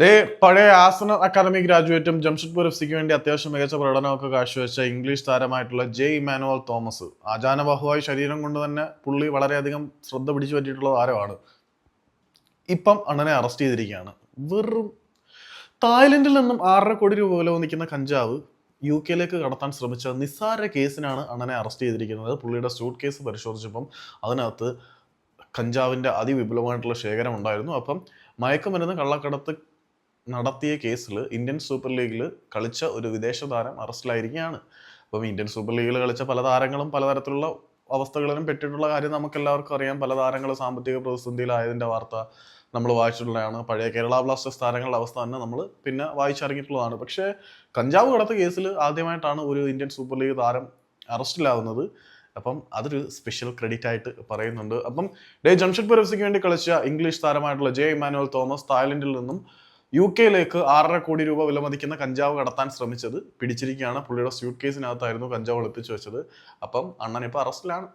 Day പഴയ ആസന academy ഗ്രാജുവേറ്റും ജംഷഡ്പൂർ എഫ് സിക്ക് വേണ്ടി അത്യാവശ്യം മികച്ച പ്രകടനമൊക്കെ കാഴ്ചവെച്ച ഇംഗ്ലീഷ് താരമായിട്ടുള്ള ജെ ഇമാനുവൽ തോമസ്. ആചാനബഹുവായ ശരീരം കൊണ്ട് തന്നെ പുള്ളി വളരെയധികം ശ്രദ്ധ പിടിച്ചു പറ്റിയിട്ടുള്ള താരമാണ്. ഇപ്പം അണ്ണനെ അറസ്റ്റ് ചെയ്തിരിക്കുകയാണ്. വെറും തായ്ലൻഡിൽ നിന്നും ആറര കോടി രൂപ വില നിൽക്കുന്ന കഞ്ചാവ് യു കെയിലേക്ക് കടത്താൻ ശ്രമിച്ച നിസ്സാര കേസിനാണ് അണ്ണനെ അറസ്റ്റ് ചെയ്തിരിക്കുന്നത്. പുള്ളിയുടെ സ്യൂട്ട് കേസ് പരിശോധിച്ചപ്പം അതിനകത്ത് കഞ്ചാവിന്റെ അതിവിപുലമായിട്ടുള്ള ശേഖരം ഉണ്ടായിരുന്നു. അപ്പം മയക്കുമരുന്ന് കള്ളക്കടത്ത് നടത്തിയ കേസിൽ ഇന്ത്യൻ സൂപ്പർ ലീഗിൽ കളിച്ച ഒരു വിദേശ താരം അറസ്റ്റിലായിരിക്കുകയാണ്. അപ്പം ഇന്ത്യൻ സൂപ്പർ ലീഗിൽ കളിച്ച പല താരങ്ങളും പലതരത്തിലുള്ള അവസ്ഥകളിലും പെട്ടിട്ടുള്ള കാര്യം നമുക്ക് എല്ലാവർക്കും അറിയാം. പല താരങ്ങൾ സാമ്പത്തിക പ്രതിസന്ധിയിലായതിന്റെ വാർത്ത നമ്മൾ വായിച്ചിട്ടുള്ളതാണ്. പഴയ കേരള ബ്ലാസ്റ്റേഴ്സ് താരങ്ങളുടെ അവസ്ഥ തന്നെ നമ്മൾ പിന്നെ വായിച്ചറിഞ്ഞിട്ടുള്ളതാണ്. പക്ഷേ കഞ്ചാവ് കടത്ത കേസിൽ ആദ്യമായിട്ടാണ് ഒരു ഇന്ത്യൻ സൂപ്പർ ലീഗ് താരം അറസ്റ്റിലാവുന്നത്. അപ്പം അതൊരു സ്പെഷ്യൽ ക്രെഡിറ്റ് ആയിട്ട് പറയുന്നുണ്ട്. അപ്പം ഡേ ജംഷഡ്പൂർ എഫ് സിക്ക് വേണ്ടി കളിച്ച ഇംഗ്ലീഷ് താരമായിട്ടുള്ള ജെ ഇമാനുവൽ തോമസ് തായ്ലൻഡിൽ നിന്നും യു കെയിലേക്ക് ആറര കോടി രൂപ വിലമതിക്കുന്ന കഞ്ചാവ് കടത്താൻ ശ്രമിച്ചത് പിടിച്ചിരിക്കുകയാണ്. പുള്ളിയുടെ സ്യൂട്ട് കേസിനകത്തായിരുന്നു കഞ്ചാവ് ഒളിപ്പിച്ചു വെച്ചത്. അപ്പം അണ്ണൻ ഇപ്പോൾ അറസ്റ്റിലാണ്.